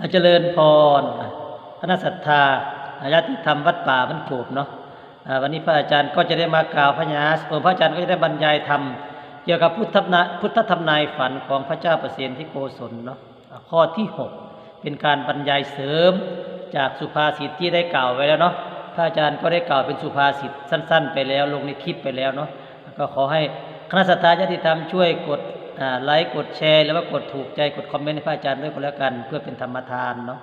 อาเจริญพรคณะศรัทธาอาญาติธรรมวัดป่ามันโขบเนาะวันนี้พระอาจารย์ก็จะได้มากล่าวพระญาเออพระอาจารย์ก็จะได้บรรยายธรรมเกี่ยวกับพุทธนาพุทธธรรมนายฝันของพระเจ้าประเสนที่โกศลเนาะข้อที่ 6 เป็นการบรรยายเสริมจากสุภาษิตที่ได้กล่าวไว้แล้วเนาะพระอาจารย์ก็ได้กล่าวเป็นสุภาษิตสั้น ๆ ไปแล้วลงในคลิปไปแล้วเนาะก็ขอให้คณะศรัทธาญาติธรรมช่วยกด ไลค์กดแชร์หรือว่ากดถูกใจกดคอมเมนต์ให้พระอาจารย์ด้วยก็แล้วกัน เพื่อเป็นธรรมทานเนาะ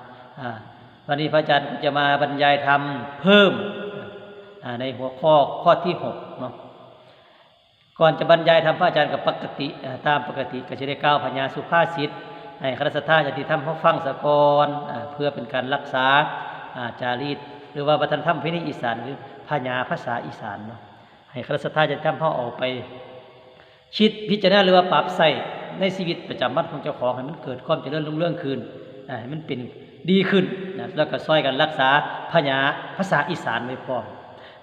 วันนี้พระอาจารย์จะมาบรรยายธรรมเพิ่มในหัวข้อข้อที่หกเนาะก่อนจะบรรยายธรรมพระอาจารย์กับปกติตามปกติก็จะได้กล่าวพญาสุภาษิตให้คณะสัตยาญาติธรรมเขาฟังสะกอนอเพื่อเป็นการรักษาจารีตหรือว่าวัฒนธรรมพิธีอีสานหรือพญาภาษาอีสานเนาะให้คณะสัตยาญาติธรรมเขาออกไป คิดพิจารณาหรือว่าปรับใส่ในชีวิตประจำวันของเจ้าของให้มันเกิดความเจริญรุ่งเรืองขึ้นให้มันเป็นดีขึ้นนะแล้วก็ช่วยกันรักษาพญาภาษาอีสานไว้พร้อม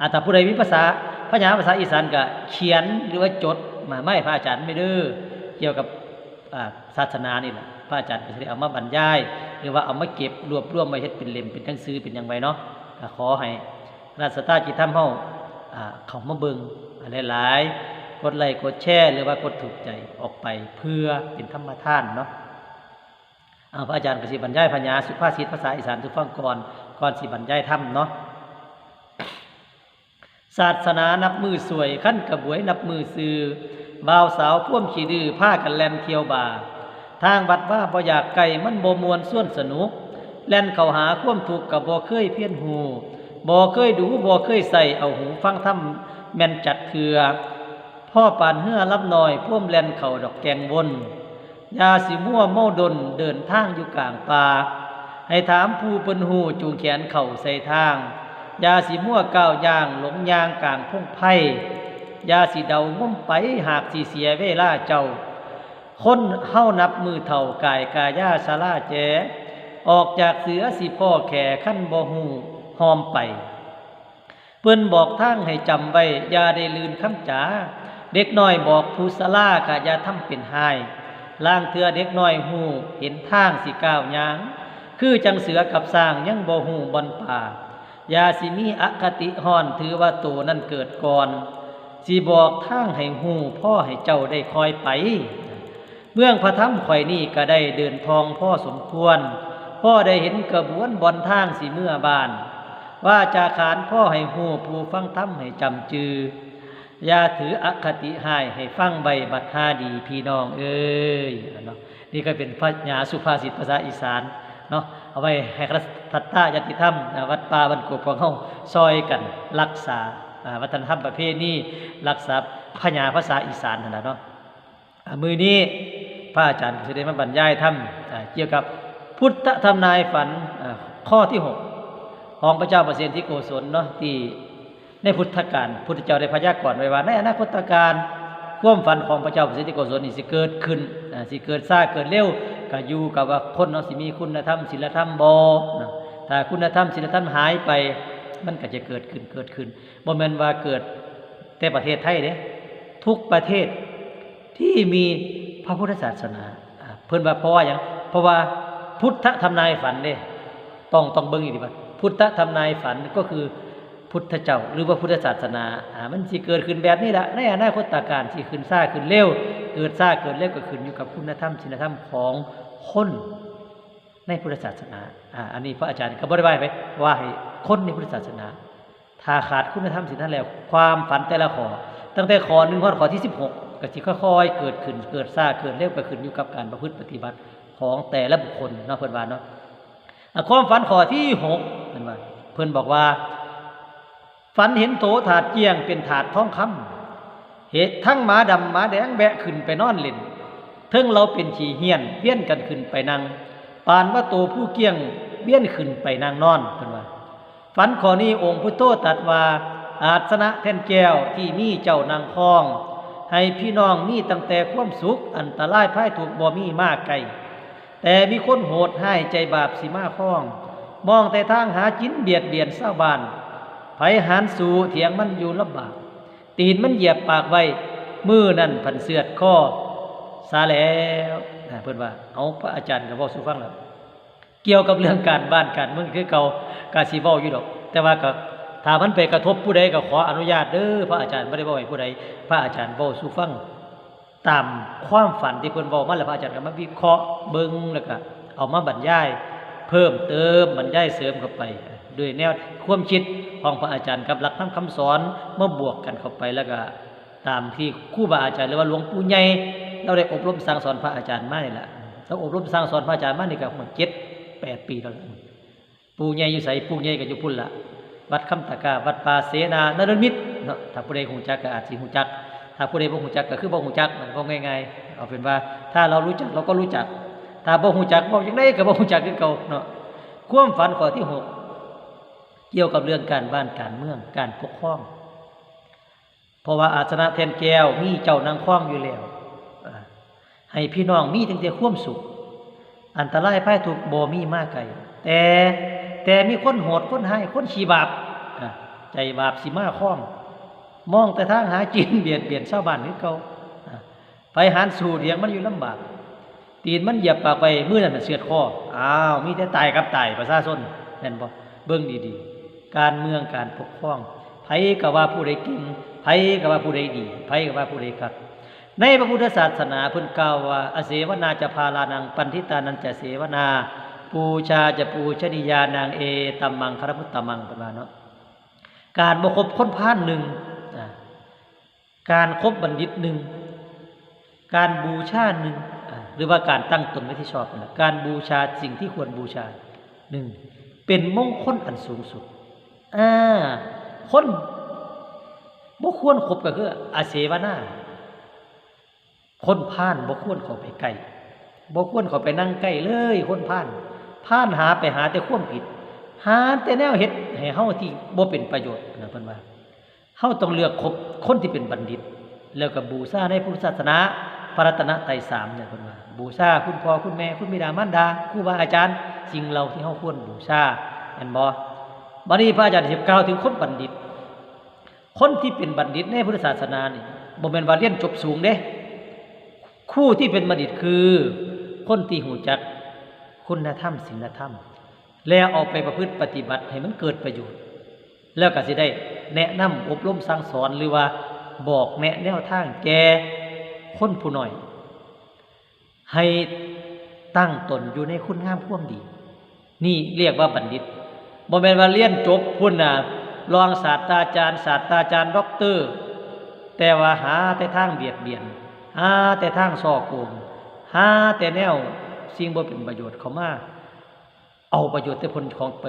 อาถ้าผู้ใดมีภาษาพญาภาษาอีสานก็เขียนหรือว่าจดมาไม่พระอาจารย์ไม่ดื้อเกี่ยวกับศาสนานี่แหละพระอาจารย์ก็จะได้เอามาบรรยาย หรือว่าเอามาเก็บรวบรวมไว้เฮ็ดเป็นเล่มเป็นหนังสือเป็นอย่างไรเนาะขอให้ราชสตาจิตธรรมเฮาอ่าเข้ามาเบิ่งหลายๆ กดไลค์กดแชร์หรือว่ากดถูกใจออกไปเพื่อเป็นธรรมทานเนาะเอาพระอาจารย์กสิบรรยายพญาสุภาษิตภาษาอีสานทุกฟังก่อนก่อนสิบรรยายธรรมเนาะศาสนานับมือสวยขั้นกระบวยนับมือซื้อบ่าวสาวพ่วมขี้ดื้อผ้ากันแลนเที่ยวบ่า ทางวัดว่าบ่อยากไก่มันโบมวนส่วนสนุก แล่นเข้าหาความถูกกับบ่เคยเพี้ยนหูบ่เคยดูบ่เคยใส่เอาหูฟังธรรมแม่นจัดเถือ พ่อปานเฮือรับหน่อยพ่วมแลนเข่าดอกแกงวนยาสิมั่วเมาดนเดินทางอยู่กลางป่าให้ถามผู้เปิ้นหูจูงแขนเข่าใส่ทาง ยาสิมั่วก้าวย่างหลงยางกลางพงไพ่ยาสิเดาง่มไปหากสิเสียเวลาเจ้า คนเฮานับมือเท่ากายกายาสาลาแจออกจากเสือสิพ่อแข่ขั้นบ่หูหอมไป เพิ่นบอกทางให้จำไว้ยาได้ลืนคำจ๋า เด็กน้อยบอกผู้สลากะอย่าทำเป็นหายล่างเถือเด็กน้อยหูเห็นทางสิก้าวยาง คือจังเสือกับสร้างยังบ่หูบอนป่ายาสิมีอคติห่อนถือว่าตัวนั้นเกิดก่อนสิบอกทางให้หูพ่อให้เจ้าได้คอยไปเมืองพระธรรมข่อยนี่ก็ได้เดินทองพ่อสมควร พ่อได้เห็นกระบวนบอนทางสิเมื่อบาน ว่าจาขานพ่อให้หูผู้ฟังธรรมให้จำจือ อย่าถืออคติหายให้ฟังใบบัตรหาดีพี่น้องเอ้ยเนาะนี่ก็เป็นพระญาสุภาษิตภาษาอีสานเนาะเอาไว้ให้คณะทัตตายติธรรมวัดป่าบรรกบของเฮาซอยกันรักษาวัฒนธรรมประเพณีรักษาพญาภาษาอีสานนั่นแหละเนาะมือนี้พระอาจารย์ก็จะได้มาบรรยายธรรมเกี่ยวกับพุทธธรรมนายฝันข้อที่หกของพระเจ้าประเสนที่โกศลเนาะที่ ในพุทธกาลพุทธเจ้าได้พยากรณ์ไว้ว่าในอนาคตการความฝันของพระเจ้าประสนที่โกศลนี่สิเกิดขึ้นสิเกิดซ่าเกิดเร็วก็อยู่กับว่าคนเนาะสิมีคุณธรรมศีลธรรมบ่นะถ้าคุณธรรมศีลธรรมหายไป มันก็จะเกิดขึ้นเกิดขึ้นบ่แม่นว่าเกิดแต่ประเทศไทยเด้ทุกประเทศที่มีพระพุทธศาสนา เพิ่นว่าเพราะว่าอย่างเพราะว่าพุทธทำนายฝันเด้ต้องต้องเบิ่งอีกดีว่าพุทธทำนายฝันก็คือ พุทธเจ้า หรือว่าพุทธศาสนาอ่ามันสิเกิดขึ้นแบบนี้ละในอนาคตการสิขึ้นซ่าขึ้นเร็ว เกิดซ่าเกิดเร็วก็ขึ้นอยู่กับคุณธรรมศีลธรรมของคนในพุทธศาสนาอ่าอันนี้พระอาจารย์ก็บ่ได้ว่าไปว่าให้คนในพุทธศาสนา ถ้าขาดคุณธรรมศีลธรรมแล้ว ความฝันแต่ละขอ ตั้งแต่ขอหนึ่งข้อขอที่16ก็สิค่อยๆเกิดขึ้นเกิดซ่าเกิดเร็วก็ขึ้นอยู่กับการประพฤติปฏิบัติของแต่ละบุคคลเนาะเพิ่นว่าเนาะความฝันขอที่หกเพิ่นว่าเพิ่อนบอกว่า ฝันเห็นโถถาดเจียงเป็นถาดท้องคำเหตุทั้งหมาดำหมาแดงแบะขึ้นไปนอนเล่นเทิงเราเป็นขี่เฮียนเบี้ยนกันขึ้นไปนั่งปานว่าโตผู้เกี้ยงเบี้ยนขึ้นไปนั่งนอนเพิ่นว่าฝันขอนี้องค์พุทโธตัดว่า อาสนะแท่นแก้วที่มีเจ้านางคอง ให้พี่น้องมีตั้งแต่ความสุข อันตรายภายถูกบ่มีมากไกลแต่มีคนโหดให้ใจบาปสิมาคล้อง มองแต่ทางหาจินเบียดเบียนเศร้าบาน ไผหานสูเถียงมันอยู่ลำบาก ตีนมันเหยียบปากไว้ มือนั่นผันเสือดข้อซาแล้วนะเพื่อนว่า เอาพระอาจารย์กับพ่อสุฟังแล้วเกี่ยวกับเรื่องการบ้านการเมืองคือเก่ากาสิเว้าอยู่ดอก แต่ว่าก็ถ้ามันไปกระทบผู้ใดก็ขออนุญาตเด้อพระอาจารย์บ่ได้เว้าให้ผู้ใดพระอาจารย์เว้าสู่ฟังตามความฝันที่เพิ่อนเว้ามาแล้วพระอาจารย์ก็มาวิเคราะห์เบิ่งแล้วก็เอามาบรรยาย เพิ่มเติมบรรยายเสริมเข้าไป ด้วยแนวความคิดของพระอาจารย์กับหลักธรรมคำสอนเมาบวกกันเข้าไปแล้วก็ตามที่ครูบาอาจารย์หรือว่าหลวงปู่ใหญ่เราได้อบรมสั่งสอนพระอาจารย์มาเนี่ยแหละเราอบรมสั่งสอนพระอาจารย์มานี่ก็มันเจ็ดแปดปีแล้วปู่ใหญ่อยู่ไสปู่ใหญ่ก็อยู่พุ่นละวัดคำตะกาวัดป่าเสนานรมิตรเนาะถ้าผู้ใดฮู้จักก็อาจสิฮู้จัก ถ้าผู้ใดบ่ฮู้จักก็คือบ่ฮู้จักมันก็ง่ายๆเอาเป็นว่า ถ้าเรารู้จักเราก็รู้จัก ถ้าบ่ฮู้จักบ่จังไดก็บ่ฮู้จักคือเก่าเนาะความฝันข้อที่หก เกี่ยวกับเรื่องการบ้านการเมืองการปกครอง เพราะว่าอาสนะแทนแก้วมีเจ้านางคล้องอยู่แล้วอ่าให้พี่น้องมีตั้งแต่ควมสุข อันตรายภัยทุกข์บ่มีมากไกลแต่แต่มีคนโหดคนให้คนขีบาปใจบาปสิมาคล้อง มองแต่ทางหากินเบียดเบียนชาวบ้านคือเก่าไปหารสู่เลี้ยงมันอยู่ลำบาก ตีนมันเหยียบปากไปมือนั่นมันเสือดคออ้าวมีแต่ตายกับตายประชาชนแม่นบ่เบิ่งดีๆ การเมืองการปกครองไผก็ว่าผู้ใดเก่งไผก็ว่าผู้ใดดีไผก็ว่าผู้ใดคักในพระพุทธศาสนาเพิ่นกล่าวว่าอเสวนาจะพาลานังปันทิตานันจะเสวนา ปูชาจะปูชนียานางเอตัมมังคารมุตตมังประมาณเนาะการบ่คบคนพาลหนึ่งการคบบัณฑิตหนึ่งการบูชาหนึ่งหรือว่าการตั้งตนไว้ที่ชอบนั่นะการบูชาสิ่งที่ควรบูชาหนึ่งเป็นมงคลอันสูงสุด อ่าคนบ่ควรคบก็คืออาเสวนาคนพาลบ่ควรเข้าไปใกล้บ่ควรเข้าไปนั่งใกล้เลย คนพาลพาลหาไปหาแต่ควมผิด หาแต่แนวเฮ็ดให้เฮาที่บ่เป็นประโยชน์นะเพิ่นว่าเฮาต้องเลือกคบคนที่เป็นบัณฑิต แล้วก็บูชาในพุทธศาสนาพระรัตนตรัยสามเนี่ยเพิ่นว่าบูชาคุณพ่อคุณแม่คุณบิดามารดาครูบาอาจารย์สิ่งเหล่าที่เฮาควรบูชาแม่นบ่ บัดนี้พระอาจารย์สิกล่าวถึงคนบัณฑิต คนที่เป็นบัณฑิตในพุทธศาสนานี่บ่แม่นว่าเรียนจบสูงเด้ คู่ที่เป็นบัณฑิตคือ คนที่หูจักคุณธรรมศีลธรรม แล้วเอาไปประพฤติปฏิบัติให้มันเกิดประโยชน์ แล้วก็สิได้แนะนำอบรมสั่งสอนหรือว่าบอกแนะแนวทางแก่คนผู้น้อย ให้ตั้งตนอยู่ในคุณงามความดี นี่เรียกว่าบัณฑิต บ่แม่นว่าเรียนจบพุ่นน่ะรองศาสตราจารย์ศาสตราจารย์ด็อกเตอร์ แต่ว่าหาแต่ทางเบียดเบียน หาแต่ทางส่อโกงหาแต่แนวสิ่งบ่เป็นประโยชน์เขามาเอาประโยชน์แต่ผลของไป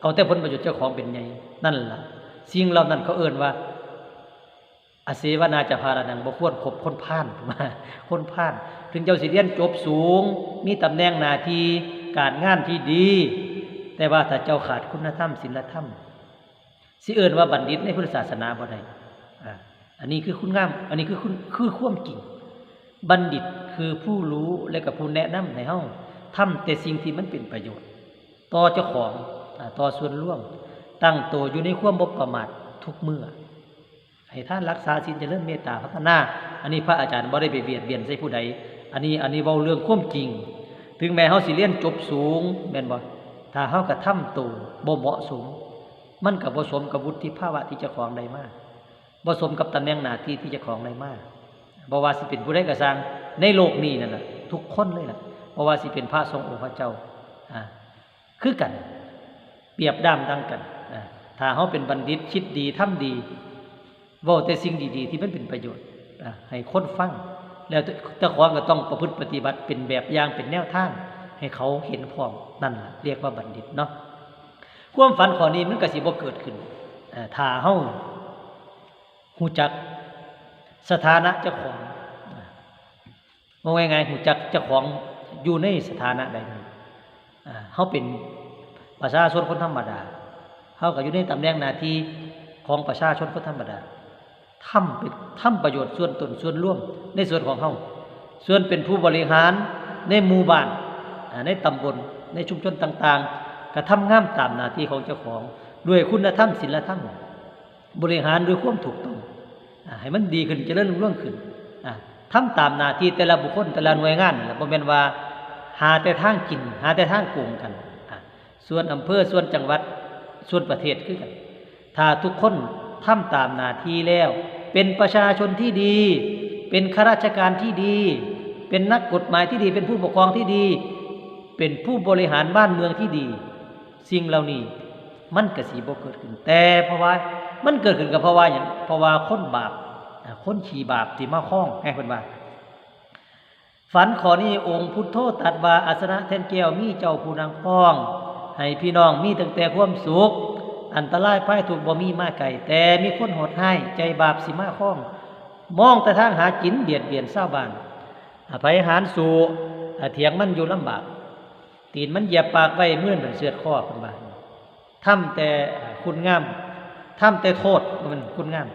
เอาแต่ผลประโยชน์เจ้าของเป็นใหญ่นั่นล่ะ สิ่งเหล่านั้นเขาเอ่นว่าอาเสวนาจะพารนังบ่ควรคบคนพาลมาคนพาลถึงเจ้าสิเรียนจบสูง มีตำแหน่งหน้าที่การงานที่ดี แต่ว่าถ้าเจ้าขาดคุณธรรมศีลธรรมสิเอิ้นว่าบัณฑิตในพุทธศาสนาบ่ได้อันนี้คือคุณงาม อันนี้คือคุณคือความจริง บัณฑิตคือผู้รู้และก็ผู้แนะนำให้เฮาทำแต่สิ่งที่มันเป็นประโยชน์ ต่อเจ้าของต่อส่วนร่วม ตั้งตัวอยู่ในความบ่ประมาททุกเมื่อให้ท่านรักษาศีลเจริญเมตตาพัฒนา อันนี้พระอาจารย์บ่ได้ไปเบียดเบียนใส่ผู้ใด อันนี้อันนี้เว้าเรื่องความจริง ถึงแม้เฮาสิเรียนจบสูงแม่นบ่ ถ้าเฮากระทำตัวบ่เหมาะสม มันก็บ่สมกับวุฒิภาวะที่เจ้าของได้มาบ่สมกับตำแหน่งหน้าที่ที่เจ้าของได้มากบ่ว่าสิเป็นผู้ใดก็สร้างในโลกนี้นั่นแหละทุกคนเลยล่ะบ่ว่าสิเป็นพระทรงองค์พระเจ้าอ่าคือกัน เปรียบด้ามดังกันอ่าถ้าเฮาเป็นบัณฑิตคิดดีทำดีเว้าแต่สิ่งดีๆ ที่มันเป็นประโยชน์ให้คนฟังแล้วเจ้าของก็ต้องประพฤติปฏิบัติเป็นแบบอย่างเป็นแนวทาง ให้เขาเห็นพร้อมนั่นเรียกว่าบัณฑิตเนาะความฝันข้อนี้มันก็สิบ่เกิดขึ้นเอ่อถ้าเฮาฮู้จักสถานะเจ้าของว่าไงไงฮู้จักเจ้าของอยู่ในสถานะใดเฮาเป็นประชาชนคนธรรมดาเฮาก็อยู่ในตำแหน่งหน้าที่ของประชาชนคนธรรมดาทำเป็นทำประโยชน์ส่วนตนส่วนร่วมในส่วนของเฮาส่วนเป็นผู้บริหารในหมู่บ้าน ในตำบลในชุมชนต่างๆ กระทำงามตามหน้าที่ของเจ้าของ ด้วยคุณธรรมศีลธรรม บริหารด้วยความถูกต้องให้มันดีขึ้นเจริญรุ่งเรืองขึ้นทำตามหน้าที่แต่ละบุคคลแต่ละหน่วยงานนั่นแหละบ่แม่นว่าหาแต่ทางกิน หาแต่ทางโกงกัน ส่วนอำเภอส่วนจังหวัดส่วนประเทศคือกัน ถ้าทุกคนทำตามหน้าที่แล้ว เป็นประชาชนที่ดี เป็นข้าราชการที่ดี เป็นนักกฎหมายที่ดี เป็นผู้ปกครองที่ดี เป็นผู้บริหารบ้านเมืองที่ดี สิ่งเหล่านี้ มันกระสีบ่เกิดขึ้น แต่เพราะว่ามันเกิดขึ้นกับเพราะว่าอย่างเพราะว่าคนบาปคนขี่บาปที่มาคล้องให้เพิ่นว่าฝันขอนี้องค์พุทโธตัดว่าอาสนะแทนแก้วมีเจ้าผู้นางพ้อง ให้พี่น้องมีตั้งแต่ความสุข อันตรายภัยถูกบ่มีมาไก่แต่มีคนโหดให้ใจบาปสิมาคล้อง มองแต่ทางหากินเบียดเบียนชาวบ้านอภัยหารสู่เถียงมันอยู่ลำบาก ตีนมันเหยียบปากไว้เมื่อนเป็นเสือดข้อคนบ้านทำแต่คุณงามทำแต่โทษมันคุณงาม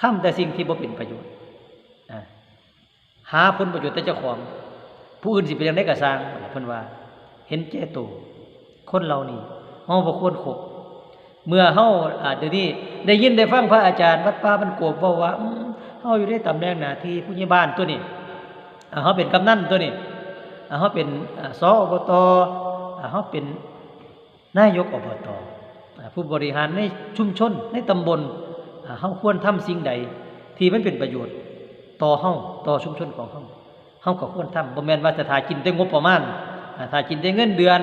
ทำแต่สิ่งที่บ่เป็นประโยชน์อ่าหาผลประโยชน์แต่เจ้าของ ผู้อื่นสิเป็นยังไงก็สร้างเพิ่นว่า เห็นแก่ตัวคนเรานี่เฮาบ่ควรคบเมื่อเฮาอ่าเดี๋ยวนี้ได้ยินได้ฟังพระอาจารย์วัดป่าบ้านโกบบอกว่าเฮาอยู่ในตำแหน่งหน้าที่ผู้ใหญ่บ้านตัวนี้อ่าเฮาเป็นกำนันตัวนี้ เขาเป็นสอบตเขาเป็นนายกอบตผู้บริหารในชุมชนในตำบลเขาควรทำสิ่งใด ที่มันเป็นประโยชน์ต่อเฮาต่อชุมชนของเฮาเฮาก็ควรทำบ่แม่นว่าจะทากินแต่งบประมาณอ่ากินแต่เงินเดือน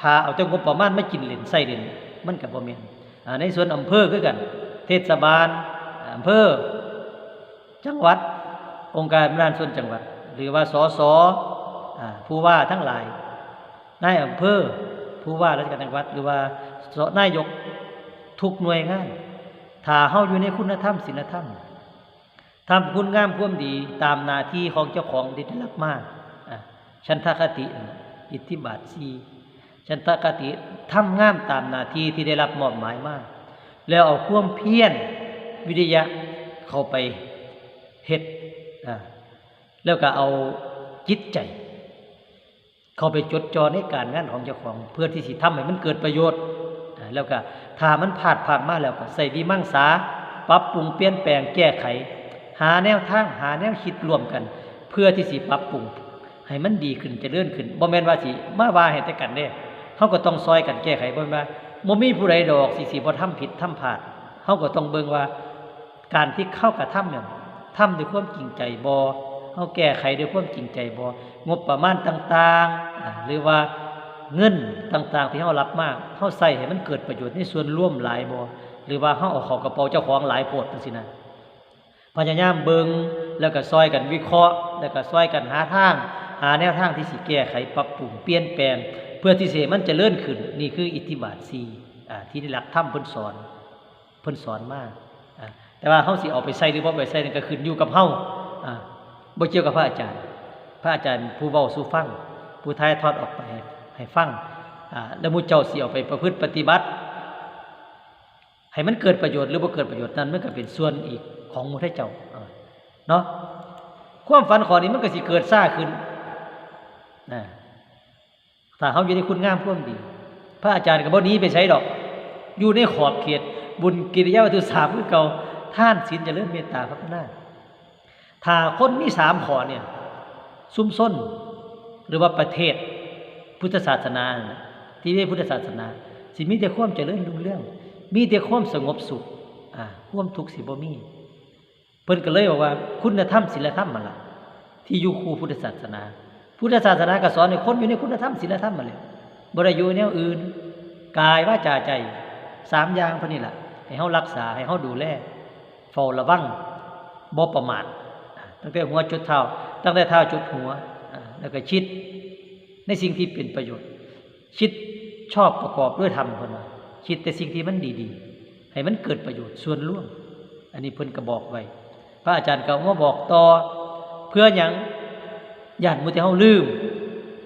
ถ้าเอาแต่งบประมาณไมากินเล่นใส่เล่นมันก็บ่แม่นในส่วนอำเภอคือกัน เทศบาลอำเภอ จังหวัด องค์การบริหารส่วนจังหวัด หรือว่าสสอ ผู้ว่าทั้งหลายนายอำเภอผู้ว่าราชการจังหวัดหรือว่านายกทุกหน่วยงานถ้าเฮาอยู่ในคุณธรรมศีลธรรมทำคุณงามความดีตามหน้าที่ของเจ้าของที่ได้รับมาอ่าฉันทคติ อิทธิบาทสีฉันทคติทำงามตามหน้าที่ที่ได้รับมอบหมายมาก แล้วเอาความเพียรวิริยะเข้าไปเฮ็ดแล้วก็เอาจิตใจ เข้าไปจดจ่อในการงานของเจ้าของ เพื่อที่สิทำให้มันเกิดประโยชน์ แล้วก็ถ้ามันผ่าดผ่านมาแล้วก็ใส่วิมังสาปรับปรุงเปลี่ยนแปลงแก้ไข หาแนวทางหาแนวคิดร่วมกัน เพื่อที่สิปรับปรุง ให้มันดีขึ้นจะเลื่อนขึ้นบ่แม่นว่าสิมาว่าให้แต่กันเด้เฮาก็ต้องซอยกันแก้ไขบ่แม่นว่าบ่มีผู้ใดดอกสิสิบ่ทำผิดทำพลาดเฮาก็ต้องเบิ่งว่า การที่เข้ากระทำเนี่ยทำด้วยความจริงใจบอเขาแก้ไขด้วยความจริงใจប ងบประมาณต่างๆ หรือว่าเงินต่างๆ ที่เขารับมากเขาใส่ให้มันเกิดประโยชน์ในส่วนร่วมหลายบอหรือว่าเขาเอาของกระเป๋าเจ้าของหลายโพดจังซี่นะพยายามเบิงแล้วก็ซอยกันวิเคราะห์ แล้วก็ซอยกันหาทาง หาแนวทางที่สิแก้ไขปรับปรุงเปลี่ยนแปลง เพื่อที่สิให้มันจะเลื่อนขึ้น นี่คืออิทธิบาทสี่ที่ได้หลักถ้ำเพิ่นสอนเพิ่นสอนมากแต่ว่าเฮาสิเอาไปใส่หรือบ่ไปใส่นั่นก็ขึ้นอยู่กับเฮาอ่าบ่เกี่ยวกับพระอาจารย์ พระอาจารย์ผู้เว้าสู่ฟังผู้ทายทอดออกไปให้ฟังแล้วมูเจ้าเสิเอาไปประพฤติปฏิบัติ ให้มันเกิดประโยชน์หรือบ่าเกิดประโยชน์นั้นมันก็เป็นส่วนอีกของมูทายเจ้าเนาะความฝันขอนี้มันก็สิเกิดซ่าขึ้นนะถ้าเฮาอยู่ในคุณงามความดี พระอาจารย์ก็บ่นี้ไปไสดอก อยู่ในขอบเขต บุญกิริยาวัตถุสามคือเก่าท่านศีลเจริญเมตตาพัฒนาถ้าคนมีสามขอเนี่ย ซุ่มซ้นหรือว่าประเทศพุทธศาสนาน่ะที่ไม่พุทธศาสนา สิมีแต่ความเจริญรุ่งเรื่อง มีแต่ความสงบสุขอ่าความทุกข์สิบ่มีเพิ่นก็เลยบอกว่า คุณธรรมศีลธรรมมันละที่อยู่คู่พุทธศาสนา พุทธศาสนาก็สอนให้คนอยู่ในคุณธรรมศีลธรรมมาเลยบ่ได้อยู่แนวอื่น กายวาจาใจสามอย่างพวกนี้แหละให้เฮารักษาให้เฮาดูแลเฝ้าระวังบ่ประมาท ตั้งแต่หัวจุดเท้า ตั้งแต่เท้าจุดหัว แล้วก็ชิดในสิ่งที่เป็นประโยชน์ ชิดชอบประกอบด้วยธรรมเพิ่นว่าคิดแต่สิ่งที่มันดีๆ ให้มันเกิดประโยชน์ส่วนร่วม อันนี้เพิ่นก็บอกไว้ พระอาจารย์ก็มาบอกต่อ เพื่อหยังญาติมุติเฮาลืม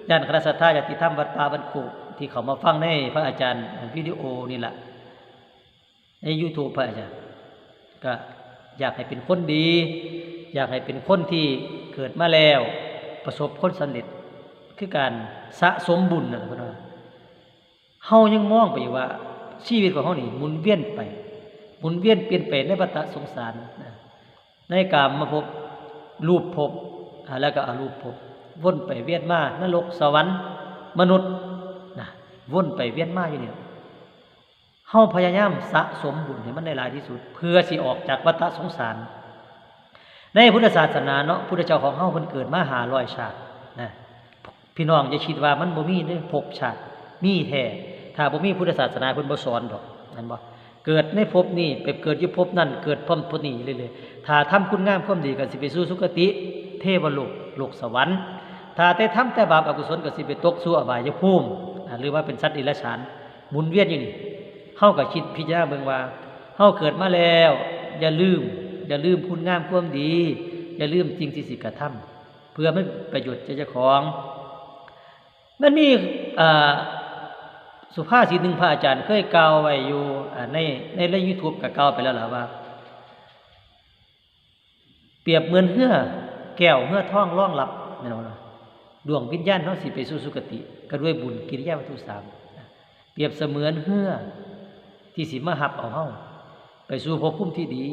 ญาติคณะสัตยาญาติธรรมวัดป่าบ้านโกที่เขามาฟังในพระอาจารย์วิดีโอนี่แหละใน YouTube พระอาจารย์ก็อยากให้เป็นคนดี อยากให้เป็นคนที่เกิดมาแล้ว ประสบผลสำเร็จคือการสะสมบุญนะเพิ่นว่าเฮายังมองไปว่า ชีวิตของเฮานี่หมุนเวียนไปหมุนเวียนเปลี่ยนแปในวัฏสงสารในกามมาพบรูปพอ่าแล้วก็อารูปภพวนไปเวียนมานรกสวรรค์ มนุษย์นะวนไปเวียนมาอยู่นี่เฮาพยายามสะสมบุญให้มันได้หลายที่สุด เพื่อสิออกจากวัฏสงสาร ในพุทธศาสนาเนาะพุทธเจ้าของเฮาเพิ่นเกิดมาหาร้อยชาตินะพี่น้องอย่าคิดว่ามันบ่มีเด้ภพชาติมีแท้ถ้าบ่มีพุทธศาสนาเพิ่นบ่สอนดอกนั่นบ่เกิดในภพนี้ไปเกิดอยู่ภพนั้นเกิดพร้อมพนี้เรื่อยๆถ้าทำคุณงามความดีก็สิไปสู่สุคติ เทวโลกโลกสวรรค์ ถ้าแต่ทำแต่บาปอกุศลก็สิไปตกสู่อบายภูมิอ่หรือว่าเป็นสัตว์ดิลฉานหมุนเวียนอยู่นี่เฮาก็คิดพิจารณาเบิ่งว่าเฮาเกิดมาแล้ว อย่าลืม อย่าลืมคุณงามความดี อย่าลืมสิ่งที่สิกระทำเพื่อมันประโยชน์เจ้าของ มันมีสุภาษิตหนึ่งพระอาจารย์เคยกล่าวไว้อยู่อ่าในในในยูทูบก็กล่าวไปแล้วล่ะว่า เปรียบเหมือนเหือแก้วเหือท่องร่องรับแม่นบ่ล่ะดวงวิญญาณเฮาสิไปสู่สุคติก็ด้วยบุญกิริยาวัตถุสามเปรียบเสมือนเหือที่สิมาหับเอาเฮาไปสู่ภพภูมิที่ดี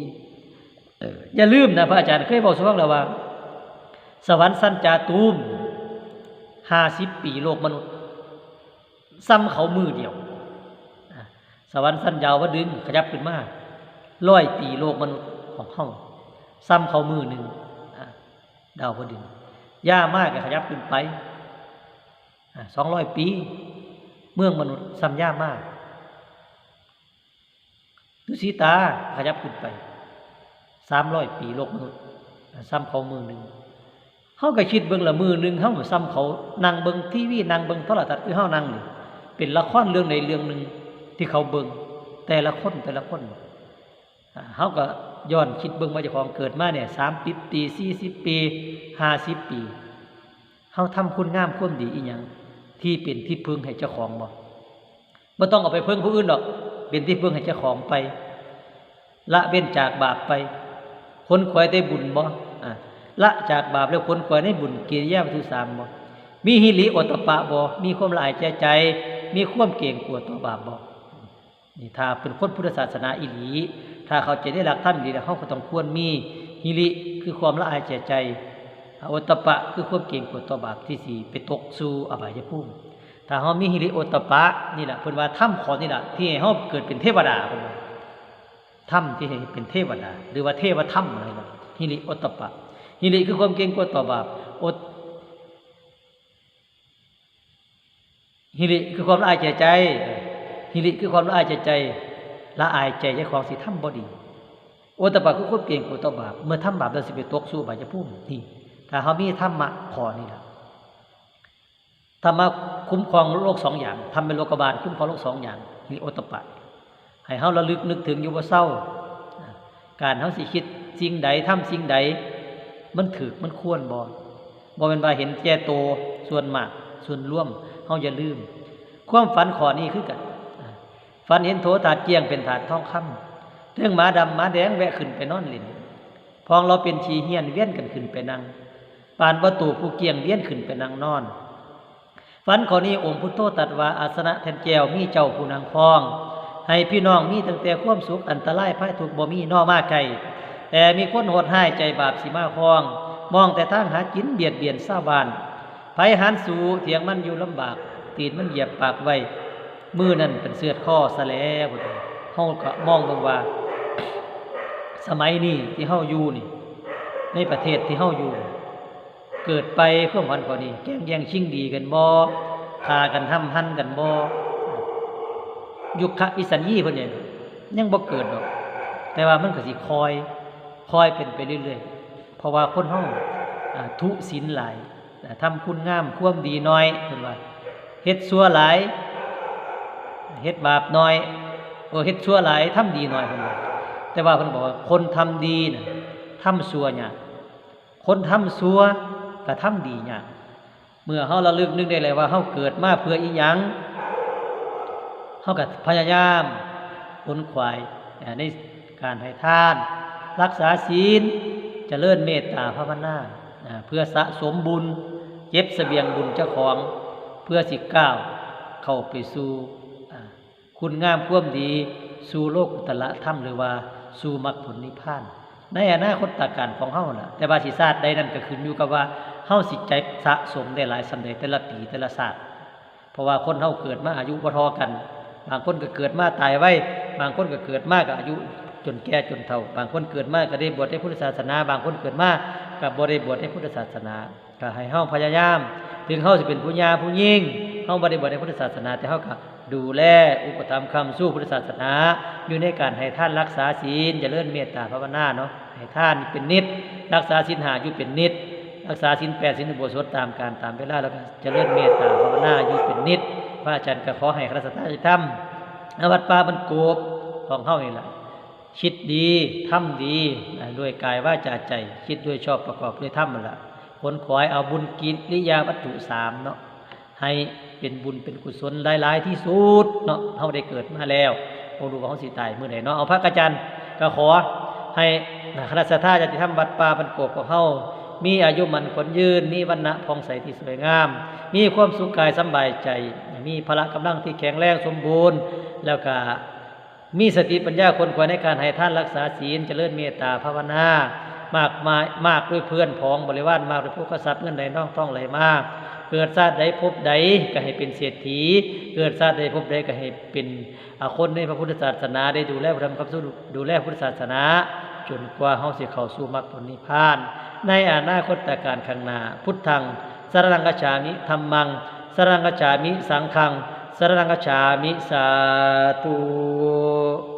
อย่าลืมนะพระอาจารย์เคยบอกสว่างแล้วว่า สวรรค์สั้นจาตูม50ปีโลกมนุษย์ ซ้ำเขามือเดียว สวรรค์สั้นยาวว่าดึงขยับขึ้นมาร้อยปีโลกมนุษย์ของเฮาซ้ำเขามือหนึ่งดาวพดินย่ามากก็ขยับขึ้นไปสองร้อยปี เมืองมนุษย์ซ้ำย่ามากดุสีตาขยับขึ้นไป สามร้อยปีโลกมนุษย์อะซ้ำเขามือหนึ่งเฮาก็คิดเบิ่งละมือหนึ่งเฮาซ้ำเขานั่งเบิ่งทีวีนั่งเบิ่งโทรทัศน์คือเฮานั่งนี่เป็นละครเรื่องใดเรื่องหนึ่งที่เขาเบิ่งแต่ละคนแต่ละคนเฮาก็ย้อนคิดเบิ่งว่าจ้าของเกิดมาเนี่ย30ปี40ปี50ปีเฮาทำคุณงามความดีอีหยังที่เป็นที่พึ่งให้เจ้าของบ่บ่ต้องเอาไปพึ่งผู้อื่นดอก เป็นที่พึ่งให้เจ้าของไป ละเว้นจากบาปไป คนขวายได้บุญบ่ละจากบาปแล้วคนขวายได้บุญกิริยาวัตถุสามบ่มีหิริโอตปะบ่มีความละอายใจใจ มีความเก่งกลัวต่อบาปบ่นี่ถ้าเป็นคนพุทธศาสนาอีหลีถ้าเขาจะได้หลักธรรมดีแล้วเขาก็ต้องควรมีหิริคือความละอายใจใจโอตตปะคือความเก่งกลัวต่อบาปที่สี่ไปตกสู่อบายภูมิถ้าเฮามีหิริโอตปะนี่แหละเพิ่นว่าถ้ำขอนี่แหละที่ให้เฮาเกิดเป็นเทวดาเพิ่นว่า ถ้ำที่ให้เป็นเทวดา หรือว่าเทวถ้ำอะไรนะฮิริโอตตปะฮิริคือความเก่งกลัวต่อบาปโอตฮิริคือความละอายใจใจฮิริคือความละอายใจใจละอายใจใจของสิทำบ่ดีโอตตปะคือความเก่งกลัวต่อบาปเมื่อทำบาปแล้วสิไปตกสู่บายภูมินี่ถ้าเฮามีธรรมะพอนี่ล่ะธรรมะคุ้มครองโลกสองอย่างทำเป็นโลกบาลคุ้มครองโลกสองอย่างฮิริโอตตปะ ให้เฮาระลึกนึกถึงอยู่ว่าเศร้า การเฮาสิคิดสิ่งใดทำสิ่งใด มันถือมันควรบ่บ่เป็นว่าเห็นแก่โตส่วนมาก ส่วนร่วมเฮาอย่าลืม ความฝันขอนี้คือกันฝันเห็นโถถาดเกียงเป็นถาดทองคำเรื่องหมาดำหมาแดงแวะขึ้นไปนอนเล่นพองเราเป็นชีเฮียนเวียนกันขึ้นไปนั่งปานประตูผู้เกียงเวียนขึ้นไปนั่งนอนฝันขอนี้องค์พุทโธตัดว่าอาสนะแทนแก้วมีเจ้าผู้นางคอง ให้พี่น้องมีตั้งแต่ความสุขอันตรายภัยทุกบ่มีนอมาไกลแต่มีคนโหดห้ายใจบาปสิมาคลอง มองแต่ทางหากินเบียดเบียนชาบานไผหันสูเถียงมันอยู่ลำบาก ตีนมันเหยียบปากไว้มือนั่นเป็นเสื้อข้อซะแล้วเฮาก็มองเบิ่งว่า สมัยนี้ที่เฮาอยู่นี่ ในประเทศที่เฮาอยู่ เกิดไปเพื่อวันก่อนนี้แก่งแย่งชิงดีกันบ่ฆ่ากันทำหันกันบ่ ยุคอิสัญญีเพิ่นเนี่ยยังบ่เกิดดอก แต่ว่ามันก็สิคอยคอยเป็นไปเรื่อยๆ เพราะว่าคนเฮาอ่าทุศีลหลายอ่าทำคุณงามความดีน้อยเพิ่นว่าเฮ็ดชั่วหลายเฮ็ดบาปน้อยเออเฮ็ดชั่วหลายทำดีน้อยเพิ่นว่าแต่ว่าเพิ่นบอกว่าคนทำดีน่ะทำชั่วยากคนทำชั่วก็ทำดียากเมื่อเฮาระลึกนึกได้เลยว่าเฮาเกิดมาเพื่ออีหยัง เขากับพยายามขนขวายในการให้ทาน รักษาศีลจเจริญเมตตาภาวนาเพื่อสะสมบุญเย็บเสบียงบุญเจ้าของเพื่อสิก้าวเข้าไปสู่คุณงามความดี สู่โลกอุตละธรรมหรือว่า สู่มรรคผลนิพพาน ในอนาคตตการของเฮาล่ะ แต่ว่าสิศาสตร์ใดนั้นก็ขึ้นอยู่กับว่าเฮาสิใจสะสมได้หลายสำเร็จแต่ละปีแต่ละศาสตร์เพราะว่าคนเฮาเกิดมาอายุบ่เทอกัน บางคนก็เกิดมาตายไว้ บางคนก็เกิดมากอายุจนแก่จนเฒ่า บางคนเกิดมากก็ได้บวชในพุทธศาสนา บางคนเกิดมาก็บ่ได้บวชในพุทธศาสนาก็ให้เฮาพยายาม ถึงเฮาสิเป็นผู้ยาผู้ยิ่งเฮาบ่ได้บวชในพุทธศาสนา แต่เฮาก็ดูแลอุปถัมภ์คำสู้พุทธศาสนา อยู่ในการให้ท่านรักษาศีลเจริญเมตตาภาวนาเนาะให้ท่านเป็นนิด รักษาศีลหาอยู่เป็นนิด รักษาศีลแปดศีลอุโบสถตามการตามเวลาแล้วก็เจริญเมตตาภาวนาอยู่เป็นนิด พระอาจารย์ก็ขอให้คณะสัตยธรรมณวัดป่าบันโกบของเฮานี่แหละคิดดีทำดีด้วยกายว่าจาใจ คิดด้วยชอบประกอบด้วยธรรมนั่นแหละผลขอให้เอาบุญกิริยาวัตถุสามเนาะให้เป็นบุญเป็นกุศลหลาย ๆ ที่สุดเนาะเฮาได้เกิดมาแล้วโอ้ดูว่าเฮาสิตายเมื้อไหนเนาะเอาพระอาจารย์ก็ขอให้คณะสัตยาติธรรมวัดป่าบันโกบของเฮา มีอายุมันคนยืน มีวันณะพองใสที่สวยงาม มีความสุขกายสบายใจ มีพละกำลังที่แข็งแรงสมบูรณ์ แล้วก็มีสติปัญญาคนควรในการให้ท่านรักษาศีลเจริญเมตตาภาวนามากมายมากด้วยเพื่อนพ้องบริวารมากด้วยผู้กษัตริย์เงินใดน้องต้องไหลมาก เกิดชาติใดพบใดก็ให้เป็นเศรษฐี เกิดชาติใดพบใดก็ให้เป็นอาคนในพระพุทธศาสนาได้ดูแลพระธรรมคำสอนดูแลพุทธศาสนา จนกว่าเฮาสิเข้าสู่มรรคผลนิพพาน ในอนาคตการข้างหน้าพุทธังสรังกชามิธรรมัง สรังกชามิสังฆัง สรังกชามิสาธุ